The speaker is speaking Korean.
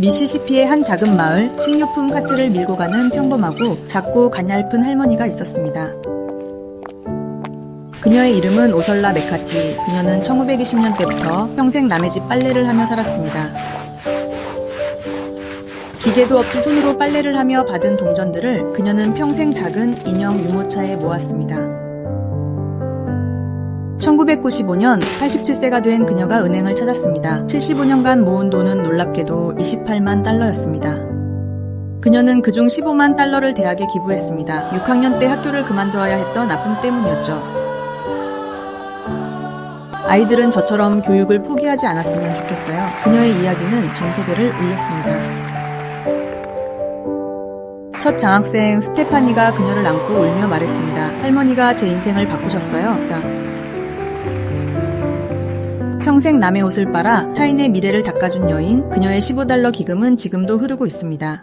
미시시피의 한 작은 마을, 식료품 카트를 밀고 가는 평범하고 작고 가냘픈 할머니가 있었습니다. 그녀의 이름은 오설라 메카티. 그녀는 1920년 때부터 평생 남의 집 빨래를 하며 살았습니다. 기계도 없이 손으로 빨래를 하며 받은 동전들을 그녀는 평생 작은 인형 유모차에 모았습니다. 1995년 87세가 된 그녀가 은행을 찾았습니다. 75년간 모은 돈은 놀랍게도 28만 달러였습니다. 그녀는 그중 15만 달러를 대학에 기부했습니다. 6학년 때 학교를 그만두어야 했던 아픔 때문이었죠. 아이들은 저처럼 교육을 포기하지 않았으면 좋겠어요. 그녀의 이야기는 전 세계를 울렸습니다. 첫 장학생 스테파니가 그녀를 안고 울며 말했습니다. 할머니가 제 인생을 바꾸셨어요. 평생 남의 옷을 빨아 타인의 미래를 닦아준 여인, 그녀의 15달러 기금은 지금도 흐르고 있습니다.